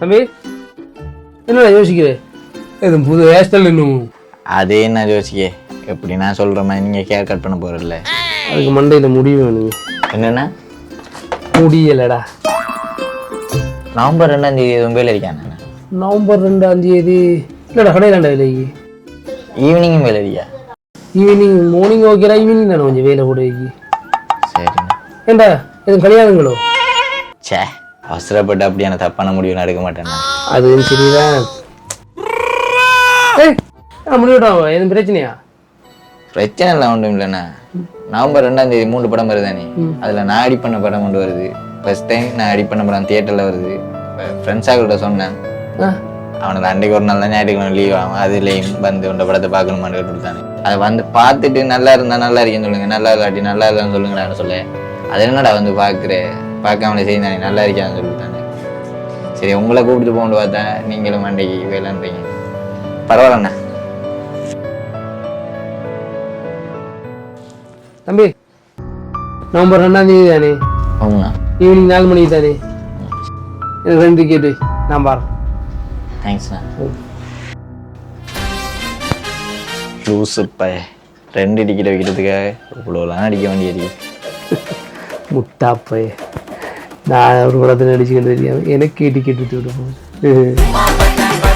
தம்பி என்னடா யோசிக்கிறேன் இது புது ஹேர் ஸ்டைல் இன்னும். அதே நான் யோசிக்க? எப்படி நான் சொல்கிற மாதிரி நீங்கள் கேர் கட் பண்ண போகிறதில்ல அதுக்கு மண்டையில் முடி வேணுங்க. என்னென்னா? முடியலடா. நவம்பர் ரெண்டாம் தேதி எதுவும் வேலை இருக்கான் நவம்பர் ரெண்டாம் தேதி இல்லைடா கடையிலாண்டா வேலைக்கு. ஈவினிங்கும் வேலை இருக்கியா ஈவினிங் மார்னிங் ஓகேடா ஈவினிங் தானே கொஞ்சம் வேலை கூட வைக்கி. சரிண்ணா. ஏண்டா எதுவும் கல்யாணங்களோ? ச்சே. அவசரப்பட்டு அப்படியான தப்பான முடிவு எடுக்க மாட்டேண்ணா அது சரிதான் முடிவிட்டோம் எதுவும் பிரச்சனையா? பிரச்சனை இல்லை ஒன்றும் இல்லைண்ணா. நவம்பர் ரெண்டாம் தேதி மூணு படம் வருதானே அதில் நான் அடி பண்ண படம் கொண்டு வருது. ஃபர்ஸ்ட் டைம் நான் அடி பண்ண படம் தியேட்டரில் வருது. ஃப்ரெண்ட்ஸாகிட்ட சொன்னேன். அவனுக்கு அன்றைக்கு ஒரு நாள் தான் ஞாயிற்றுக்கிழமை லீவ் ஆகும். அதுலேயும் வந்து உண்ட படத்தை பார்க்கணுமான்னு கொடுத்தானே அதை வந்து பார்த்துட்டு நல்லா இருந்தா நல்லா இருக்கேன்னு சொல்லுங்க. நல்லா இல்லாட்டி நல்லா இல்லைன்னு சொல்லுங்கடான்னு சொல்ல. அது என்னடா வந்து பார்க்குறேன் பார்க்காமலே செய்தானே நல்லா இருக்கான்னு சொல்லிட்டானே சரி உங்களை கூப்பிட்டு போகணும் பார்த்தா நீங்களும் மண்டைக்கு வேலைன்றீங்க. பரவாயில்லண்ணா. தம்பி நவம்பர் ரெண்டாம் தேதி தானே? ஆமாண்ணா. ஈவினிங் நாலு மணிக்கு தானே? எனக்கு ரெண்டு டிக்கெட்டு நான் பாரு தேங்க்ஸ்ண்ணா பய. ரெண்டு டிக்கெட் வைக்கிறதுக்காக இவ்வளோலாம் அடிக்க வேண்டியது. முட்டாப்பே நான் ஒரு படத்தை நடிச்சுக்கிட்டு தெரியாமல் எனக்கு கேட்டு விட்டு விட்டு போகுது